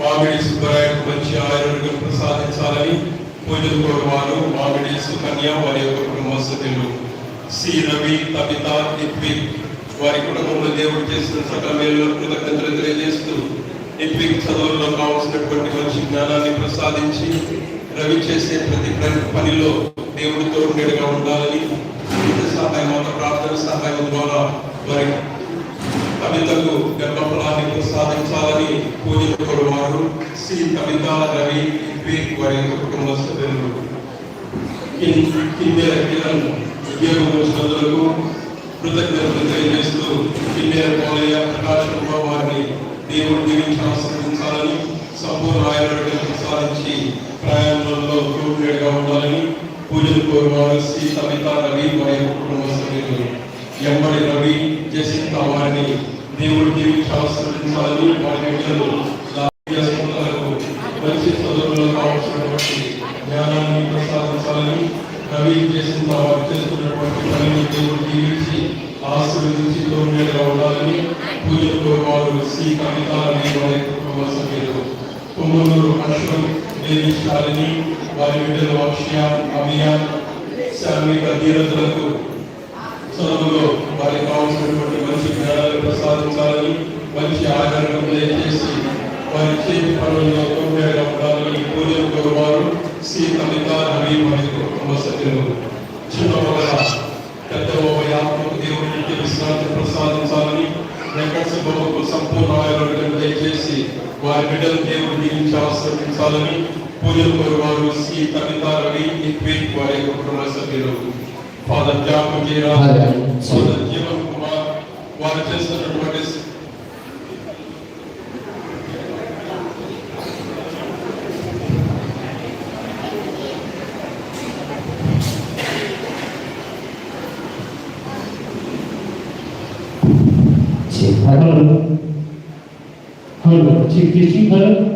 మామిడి సుబ్బరాయుడు మంచి ఆరోగ్యం ప్రసాదించాలని పూజలు కోరువారు. మామిడి సుకన్య వారి యొక్క కుటుంబ సభ్యులు. సి. రవి తబిత ఇత్విక్ వారి కుటుంబంలో దేవుడు చేసిన సకల మేలు కృతజ్ఞతలు తెలియజేస్తూ ఇత్విక్ చదువుల్లో కావాల్సినటువంటి మంచి జ్ఞానాన్ని ప్రసాదించి రవి చేసే ప్రతి పనిలో దేవుడితో తోడుగా ఉండాలని సహాయం ప్రార్థన సహాయం ద్వారా వారి కవితకు పూజలు కొడువారు సి కవిత రవి ఇత్విక్ వారి యొక్క కుటుంబ సభ్యులు. కిన్నెర కిరణ్ ఉద్యోగం సోదరులకు కృతజ్ఞతలు తెలియజేస్తూ కిన్నెర పోలయ్య కుమార్ వారిని దేవుడు దీవించి ఆశీర్వదించాలని సంపూర్ణ ఆయుర్వేదం ప్రసాదించి ప్రయాణంలో తోడుగా ఉండాలని పూజలు కోరువారు శ్రీ సవిత రవి వారి యొక్క కుటుంబ సభ్యులు. ఎంబడి రవి జసింత వారిని దేవుడు దీవించి ఆశీర్వదించాలని వారి బిడ్డలు العالمین والدین واشیاء امیان سامی قدیرت رکھو పూజలు కోరువారు శ్రీ కవిత రవి ఇక్విక్ వారి యొక్క కుటుంబ సభ్యులు father Jacob Jeera father Jeevan Kumar వారు చేస్తున్నటువంటి Hello. Hello. Chief District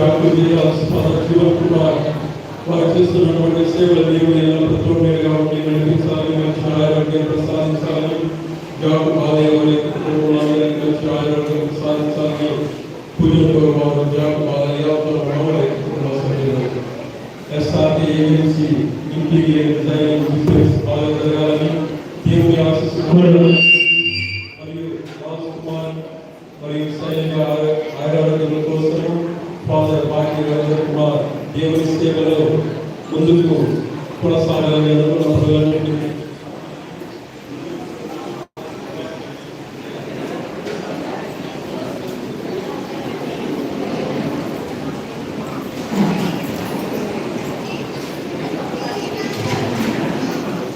Hello. Father Jacob Jeera father Jeevan Kumar వారు చేస్తున్నటువంటి సేవలు దేవుడు ఎల్లప్పుడూ తోడుగా ఉండి నడిపించాలని మంచి ఆరోగ్యం ప్రసాదించాలని జాకబ్ బాలయ్య వారి యొక్క కుటుంబంలో అందరికీ మంచి ఆరోగ్యం ప్రసాదించాలని పూజలతో వారు జాకబ్ బాలయ్య వారి యొక్క కుటుంబ సభ్యులు SRT agency interior design business బాగా జరగాలని దేవుని ఆశిస్తున్నాను మరియు రాజ్ కుమార్ మరియు సైన్య ఆరోగ్యం కోసం ఫాదర్ పార్టీ రవీంద్ర కుమార్ దేవుని సేవలో ముందుకు కొనసాగాలని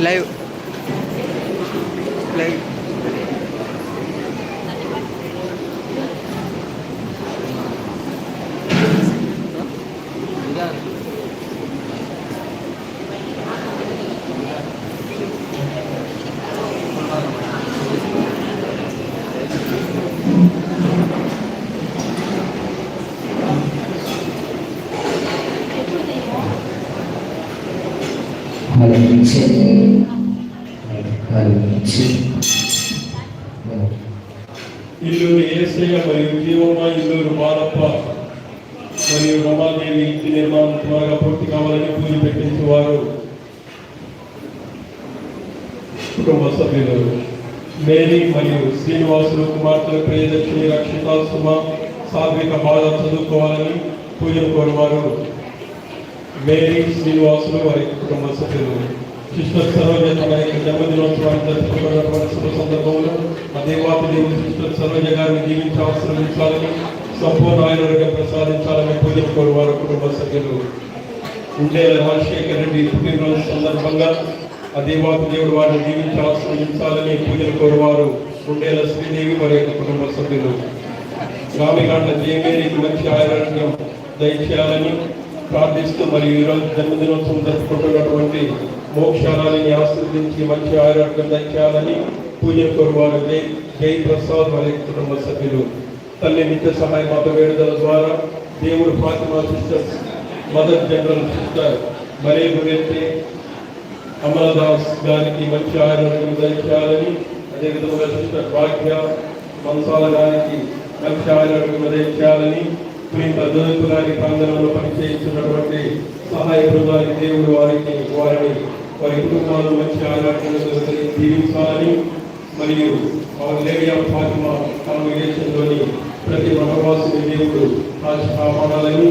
లైవ్. లైవ్. చదువుకోవాలని పూజలు కోరువారు. మేరీ శ్రీనివాసులు వారి కుటుంబ సభ్యులు. కృష్ణ సరోజ తన యొక్క జన్మదినోత్సవాన్ని జరుపుకున్నటువంటి శుభ సందర్భంలో ఆ దేవాతి దేవుడు కృష్ణ సరోజ గారిని జీవించి ఆశ్రమించాలని సంపూర్ణ ఆయుర్వేదం ప్రసాదించాలని పూజలు కోరువారు కుటుంబ సభ్యులు. ఉండే రాజశేఖర్ రెడ్డి పుట్టినరోజు సందర్భంగా ఆ దేవాతి దేవుడు వారిని జీవించి ఆశ్రయించాలని పూజలు కోరువారు. ఉండేల శ్రీదేవి వారి యొక్క కుటుంబ సభ్యులు. రామిగాండ్ల జయమేరికి మంచి ఆరోగ్యం దయచేయాలని ప్రార్థిస్తూ మరియు ఈరోజు జన్మదినోత్సవం జరుపుకుంటున్నటువంటి మోక్షాలని ఆస్వాదించి మంచి ఆరోగ్యం దయచేయాలని పూజ కోరువారు జై ప్రసాద్ మరియు కుటుంబ సభ్యులు. తల్లి నిత్య సహాయ మత వేడుదల ద్వారా దేవుడు Fatima sisters mother general sister మరే గురైతే అమరదాస్ గారికి మంచి ఆరోగ్యం దయచేయాలని అదేవిధంగా సిస్టర్ భాగ్య మంసాల గారికి మంచి ఆరోగ్యం దయచేయాలని పునీత గారి ప్రాంగణంలో పనిచేస్తున్నటువంటి సహాయ బృందానికి దేవుడు వారికి వారిని వారి కుటుంబాలను మంచి ఆరోగ్యం దీవించాలని మరియు లేవియా ఫాతిమా కాంగ్రిగేషన్లోని ప్రతి మఠవాసుని దేవుడు కాచి కాపాడాలని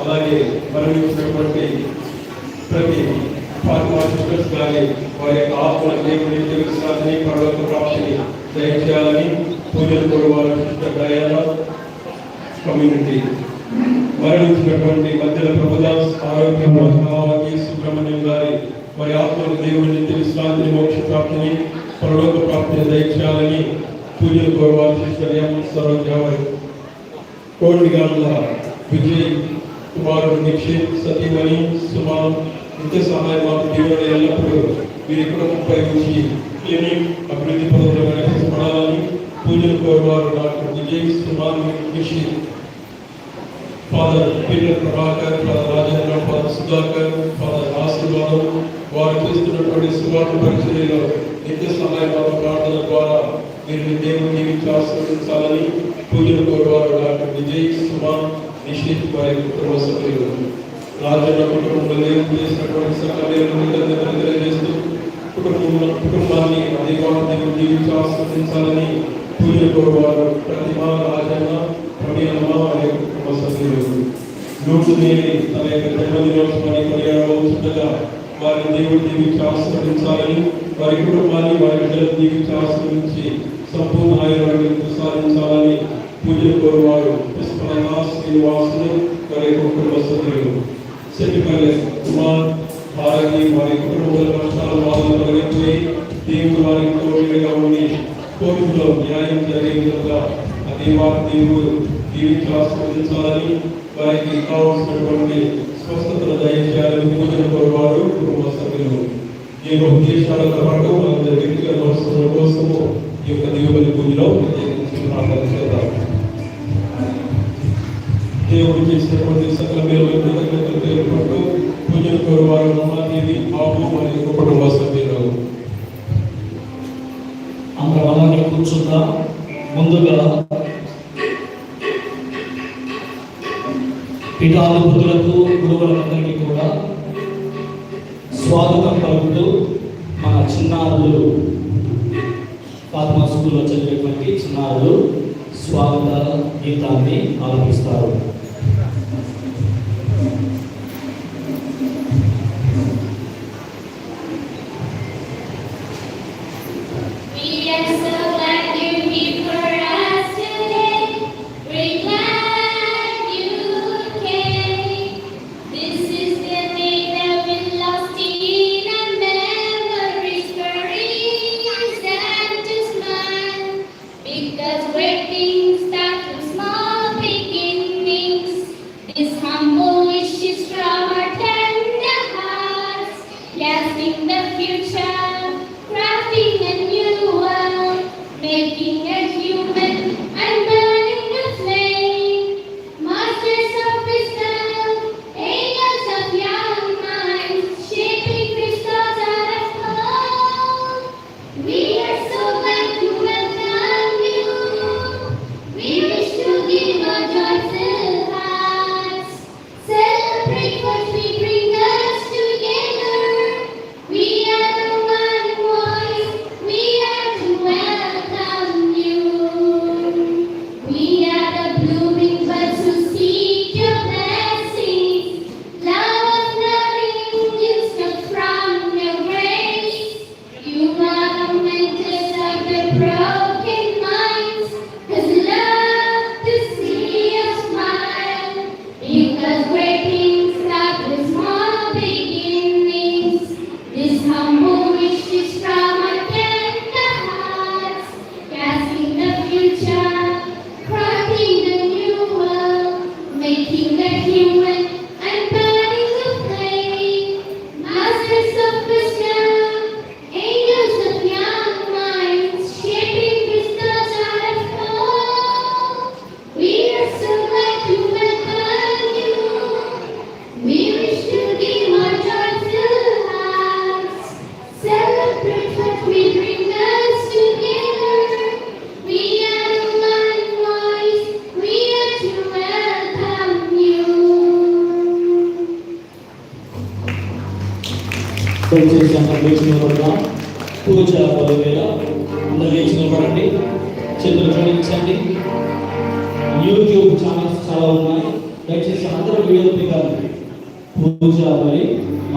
అలాగే మరణించినటువంటి ప్రతి ఫాతిమా సిస్టర్స్ కానీ వారి యొక్క ఆత్మ దేవుని తెలుసుకోవాలని పరలోక ప్రాప్తిని దయచేయాలని పూజలు కూడా వారి సిస్టర్ డయానా కమ్యూనిటీ మరణించినటువంటి మధ్యల ప్రభుదాస్ ఆరోగ్యం భావాకి సుబ్రహ్మణ్యం గారి వారి ఆత్మను దేవుని నిత్య విశ్రాంతిని మోక్ష ప్రాప్తిని పరలోక ప్రాప్తిని దయచేయాలని పూజలు కోరవాలి సిస్టర్ ఎం సరోజ వారి కోడిగాళ్ళ విజయ్ కుమారుడు నిక్షిత్ సతీమణి సుమాన్ నిత్య సహాయ మాకు దేవుడు ఎల్లప్పుడూ వీరి కుటుంబంపై ఉంచి క్లినిక్ అభివృద్ధి పనులు నడిపించబడాలని పూజలు కోరువారు doctor Vijay Suman Nikshith father Peter Prabhakar father Rajendra father Sudhakar father Ashirvadam వారు చేస్తున్నటువంటి సువార్త పరిచర్యలో నిత్య సహాయపాద ప్రార్థన ద్వారా వీరిని దేవుని దీవించి ఆశీర్వదించాలని పూజలు కోరువారు డాక్టర్ విజయ్ సుమాన్ నిశ్చిత్ వారి కుటుంబ సభ్యులు రాజన్న కుటుంబంలో దేవుడు చేసినటువంటి సకల దేవుని తెలియజేస్తూ కుటుంబంలో కుటుంబాన్ని దేవాన్ని దేవుడు దీవించి ఆశీర్వదించాలని పూజలు కోరువారు ప్రతిమా రాజన్న ప్రవీణమ్మ వారి కుటుంబ సభ్యులు నూటు నేని తన యొక్క జన్మదినోత్సవాన్ని కొనియాడవచ్చుండగా వారి దేవుడు దీవించి ఆశీర్వదించాలని వారి కుటుంబాన్ని వారి బిడ్డలు దీవించి ఆశీర్వదించి సంపూర్ణ ఆయుర్వేదం ప్రసాదించాలని పూజలు కోరువారు పుష్పలతా శ్రీనివాసులు వారి యొక్క కుటుంబ సభ్యులు సెట్టిపల్లి కుమార్ వారికి వారి కుటుంబాల కష్టాలు బాధలు తొలగించి దేవుడు వారికి తోడుగా ఉండి కోర్టులో న్యాయం జరిగే విధంగా వారి దేవాన్ని దేవుడు దీవించి ఆస్వాదించాలని వారికి కావాల్సినటువంటి స్వస్థతను దయచేయాలని పూజన కోరువారు కుటుంబ సభ్యులు. ఈ యొక్క ఉద్దేశాలతో పాటు మన వ్యక్తిగత అవసరాల కోసము ఈ యొక్క దేవుని పూజలో ప్రత్యేకించి చేద్దాం. దేవుడు చేసినటువంటి సకల మేలు కృతజ్ఞత తెలుపుకుంటూ పూజలు కోరువారు రమాదేవి బాబు మరియు కుటుంబ సభ్యులు అందరం అలాగే కూర్చుందాం ముందుగా పితాధిపతులకు గురువులందరికీ కూడా స్వాగతం పలుకుతూ మన చిన్నారులు ఫాతిమా స్కూల్లో చదివేటువంటి చిన్నారులు స్వాగత గీతాన్ని ఆలపిస్తారు.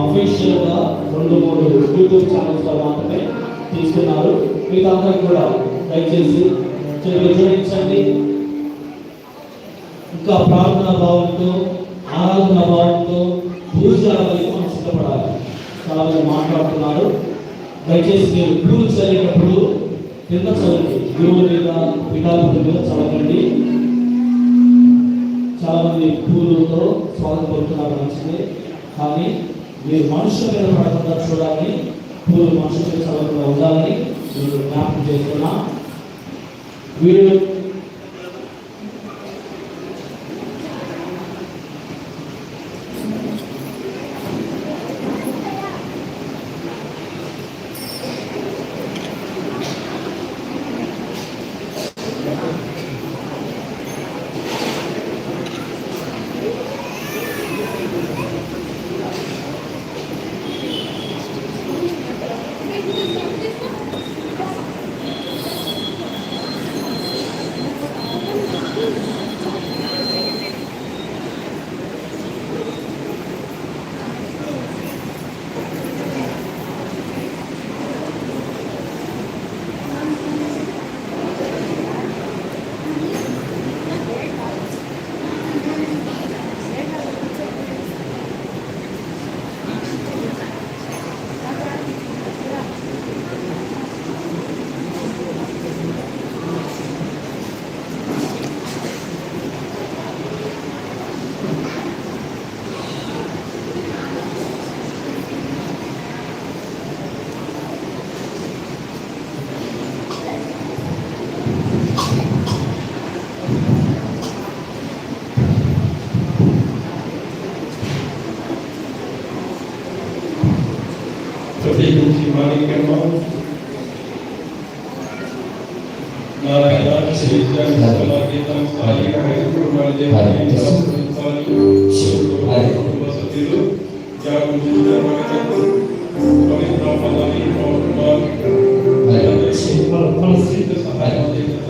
అఫీషియల్గా రెండు మూడు యూట్యూబ్ ఛానల్స్లో మాత్రమే తీసుకున్నారు మీకు కూడా దయచేసి చేతులు ఇంకా ప్రార్థన భావంతో ఆరాధన భావంతో పూజ మనం సిద్ధపడాలి. చాలా మంది మాట్లాడుతున్నారు. దయచేసి మీరు పూజ చదివేటప్పుడు కింద చదవండి. గురువు మీద పిఠాపుల మీద చదవండి. చాలా మంది పూలతో స్వాగతం పడుతున్నారు మంచిది. కానీ మీరు మనుషుల మీద పడకుండా చూడాలని పూలు మనుషుల మీద చదవకుండా ఉండాలని మీరు జ్ఞాపకం చేస్తున్నా. వీడియో మాణిక్యమ్మ నారాయణ శ్రీజన్ సమాగీతం స్థానిక హైస్కూల్ మాధ్యమిక కుటుంబ సభ్యులు జాగు ధర్మగతకు పవిత్ర పదాన్ని పౌర్ణమాలు సహాయం చేసిన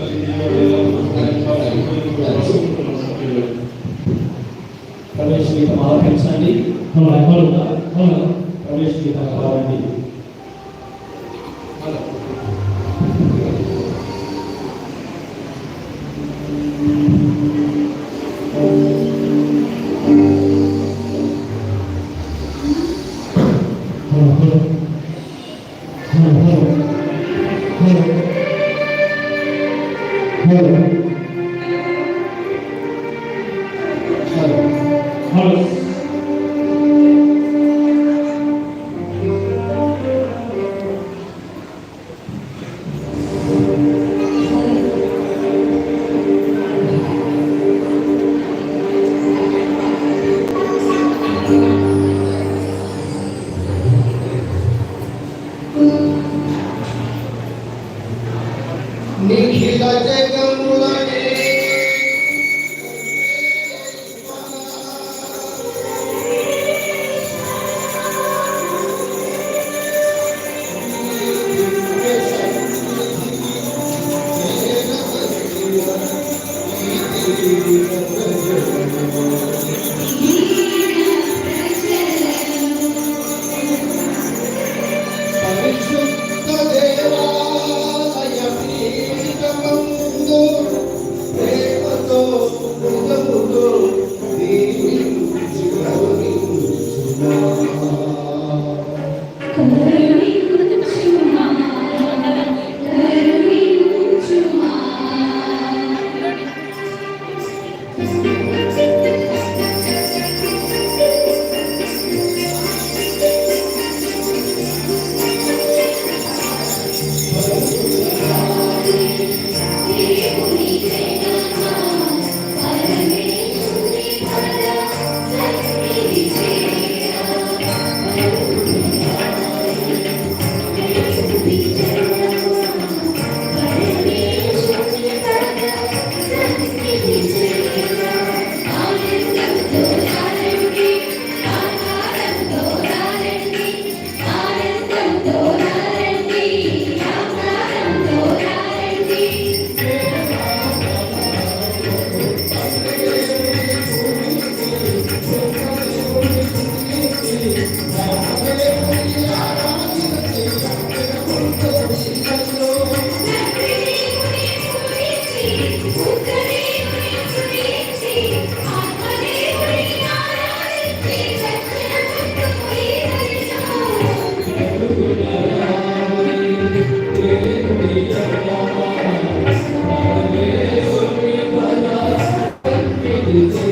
Thank.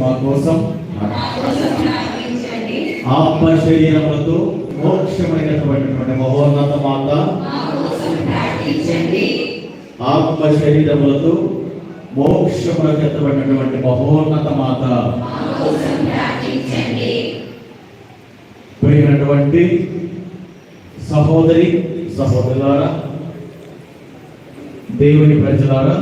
మా కోసం ఆత్మ శరీరములతో మోక్షమైనటువంటి మహోన్నత మాత ఆత్మ శరీరములతో మోక్షములకు ఎత్తబడినటువంటి మహోన్నత మాత ప్రియమైనటువంటి సహోదరి సహోదరులారా దేవుని ప్రజలారా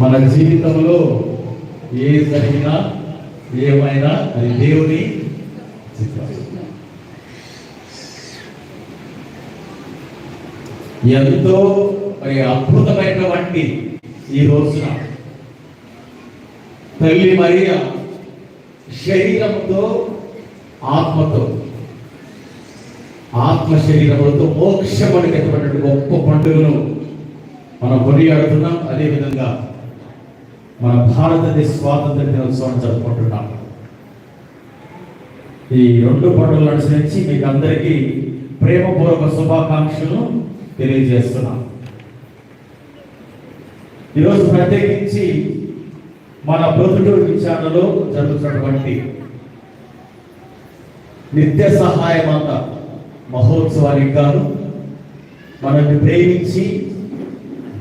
మన జీవితంలో ఏ జరిగినా ఏమైనా అది దేవుని ఎంతో మరి అద్భుతమైనటువంటి ఈ రోజున తల్లి మరియ శరీరంతో ఆత్మతో ఆత్మ శరీరములతో మోక్షమునికి గొప్ప పండుగను మనం కొనియాడుతున్నాం. అదేవిధంగా మన భారతదేశ స్వాతంత్ర దినోత్సవాన్ని జరుపుకుంటున్నాం. ఈ రెండు పండుగలు అనుసరించి మీకు అందరికీ ప్రేమపూర్వక శుభాకాంక్షలను తెలియజేస్తున్నాం. ఈరోజు ప్రత్యేకించి మన ప్రొద్దుటూరు విచారణలో జరుగుతున్నటువంటి నిత్య సహాయమంత మహోత్సవానికి గాను మనల్ని ప్రేమించి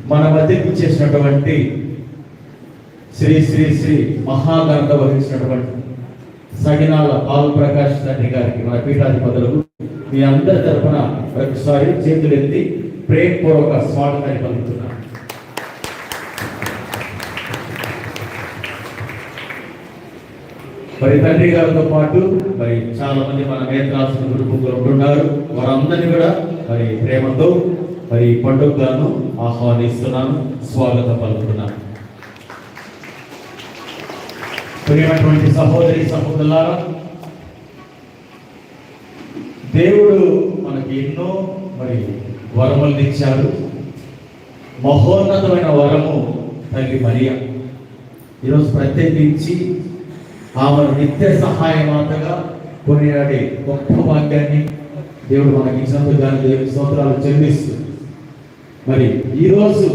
మన మధ్యకు చేసినటువంటి శ్రీ శ్రీ శ్రీ మహాగంధ వహించినటువంటి సగినాల పాలు ప్రకాష్ తండ్రి గారికి మన పీఠాధిపతులకు మీ అందరి తరఫున ఒకసారి చేతులెత్తి ప్రేమపూర్వక స్వాగతాన్ని పలుకుతున్నాను. మరి తండ్రి గారితో పాటు మరి చాలా మంది మన నేత్రాసిన గురుపులు ఉంటున్నారు. వారందరినీ కూడా మరి ప్రేమతో మరి పండుగను ఆహ్వానిస్తున్నాను స్వాగతం పలుకుతున్నాను. ప్రియమైనటువంటి సహోదరి సహోదరులారా దేవుడు మనకి ఎన్నో మరి వరములు ఇచ్చాడు. మహోన్నతమైన వరము తల్లి మరియా. ఈరోజు ప్రత్యేకించి ఆమెను నిత్య సహాయమాతగా కొనియాడే గొప్ప వాక్యాన్ని దేవుడు మనకి ఇచ్చినందుకు దాని దేవుని స్తోత్రాలు చెల్లిస్తూ. మరి ఈరోజు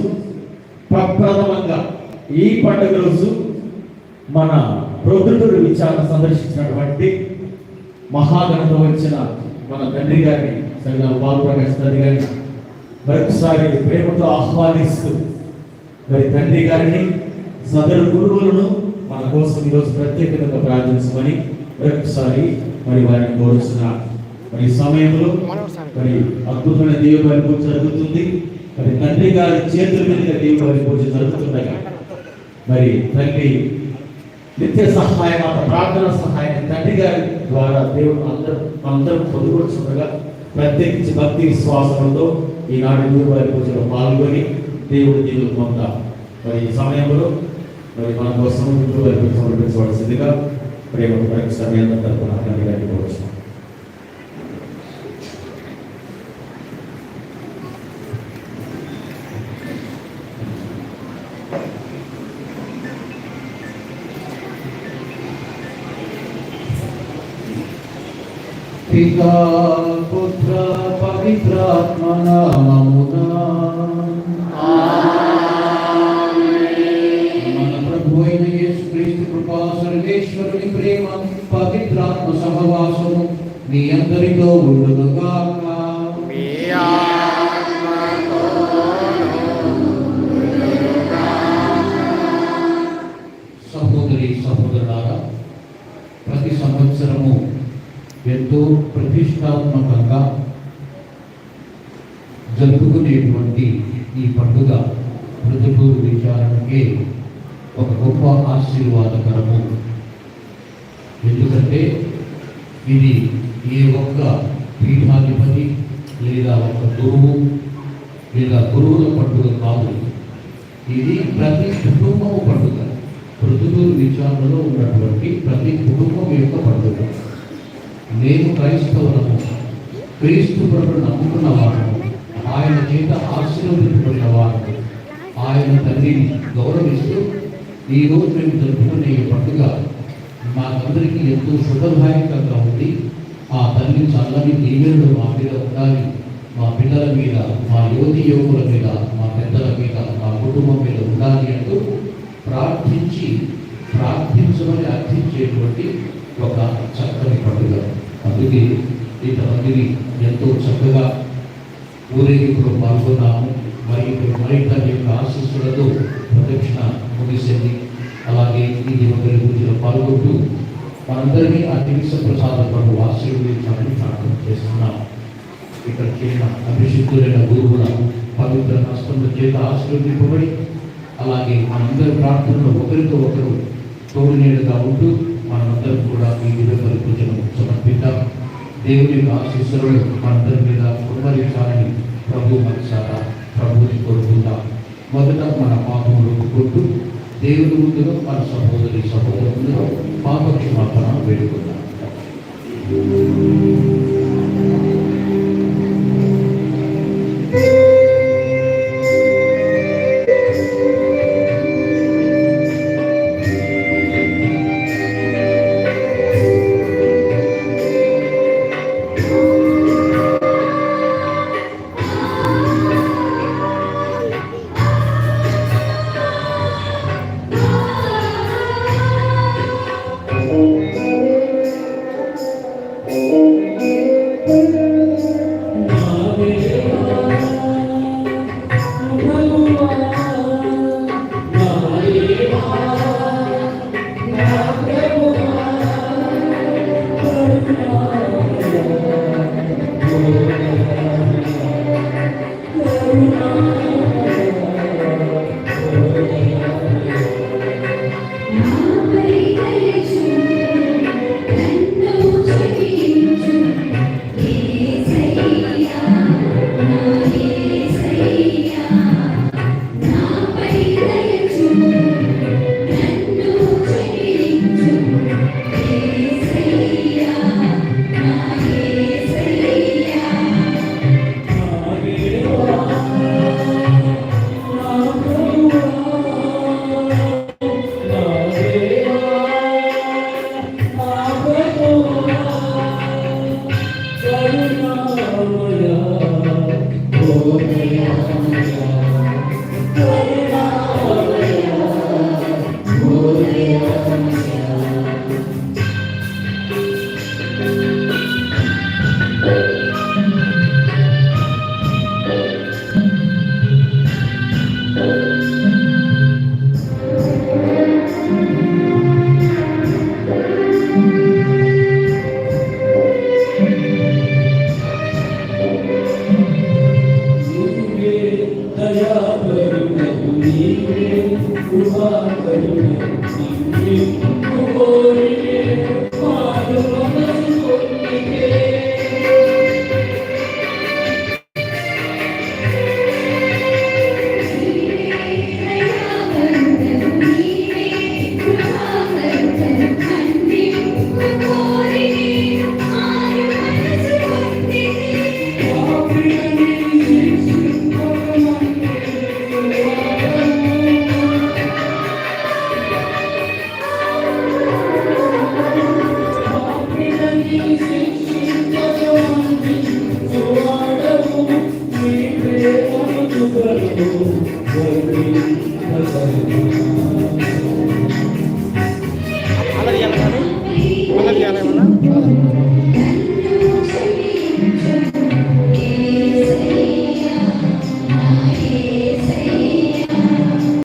ప్రప్రథమంగా ఈ పండుగ రోజు మన ప్రొద్దుటూరు విచారణ సందర్శించినటువంటి మహాగణత వచ్చిన మన తండ్రి గారిని సరిగా బాలప్రకాశ్ తండ్రి గారిని మరొకసారి ప్రేమతో ఆహ్వానిస్తూ మరి తండ్రి గారిని సదరు గురువులను మన కోసం ఈరోజు ప్రత్యేకంగా ప్రార్థించమని మరొకసారి మరి వారిని కోరుస్తున్నారు మరి సమయంలో మరి అద్భుతమైన దేవుడి పూజ జరుగుతుంది. మరి తండ్రి గారి చేతుల మీదుగా దేవుడి పూజ జరుగుతుండగా మరి తండ్రి నిత్య సహాయం అంత ప్రార్థన సహాయం తండ్రి గారి ద్వారా దేవుడు అందరూ మనందరం పొందుకొచ్చుండగా ప్రత్యేకించి భక్తి విశ్వాసంతో ఈనాడు గురువారి పూజలో పాల్గొని దేవుడు దీవులు పొందాం. మరి ఈ సమయంలో మరి మన కోసం గురువారి పూజ సమర్పించవలసిందిగా ప్రేమ పరీక్ష సమయం తరపున తండ్రి గారికి పితా పుత్ర పవిత్రాత్మ నామమున మన ప్రభు అయిన యేసుక్రీస్తు కృపా సర్వేశ్వరుని ప్రేమ పవిత్రాత్మ సహవాసము మీ అందరితో ఉండదుగా సహోదరి సహోదరులారా ప్రతి సంవత్సరము ఎంతో ప్రతిష్టాత్మకంగా జరుపుకునేటువంటి ఈ పండుగ మృదుటూరు విచారణకే ఒక గొప్ప ఆశీర్వాదకరము. ఎందుకంటే ఇది ఏ ఒక్క పీఠాధిపతి లేదా ఒక గురువు లేదా గురువుల పండుగ కాదు. ఇది ప్రతి కుటుంబము పండుగ. మృదుటూరు విచారణలో ఉన్నటువంటి ప్రతి కుటుంబం యొక్క పండుగ. మేము క్రైస్తవులము క్రీస్తు ప్రభు నమ్ముకున్న వారము ఆయన చేత ఆశీర్వదించబడిన వారము ఆయన తండ్రిని గౌరవిస్తూ ఈ మేము జరుపుకునే ఈ పండుగ మాకందరికీ ఎంతో శుభదాయకంగా ఉంది. ఆ తల్లి చల్లని దీవెనలు మా మీద ఉండాలి. మా పిల్లల మీద మా యువతి యువకుల మీద మా పెద్దల మీద మా కుటుంబం మీద ఉండాలి అంటూ ప్రార్థించి ప్రార్థించమని అర్థించేటువంటి ఒక చక్కని పండుగ. అందుకే ఇంతమందిని ఎంతో చక్కగా ఊరేగింపులో పాల్గొన్నాము. మరి ఇప్పుడు మరింత యొక్క ఆశీస్సులతో ప్రదక్షిణ ముగిసింది. అలాగే ఈ దివగరి పూజలో పాల్గొంటూ మనందరినీ ఆ దివిస ప్రసాద ప్రభు ఆశీర్వదించాలని ప్రార్థన చేస్తున్నాం. ఇక్కడ చేసిన అభిషిక్తులైన గురువుల పవిత్ర హస్తముల చేత ఆశీర్వదింపబడి అలాగే మనందరి ప్రార్థనలో ఒకరితో ఒకరు తోడునేడుగా ఉంటూ మనమందరం కూడా మీ దివ్యబలి పూజను సమర్పిద్దాం. దేవుని యొక్క ఆశీస్సులను మనందరి మీద కుమ్మరించాలని ప్రభు మనసాట ప్రభుని కోరుకుందాం. మొదట మన పాపములు ఒప్పుకుంటూ దేవుని ముందులో మన సహోదరి సహోదరులు పాప క్షమాపణ వేడుకుందాం.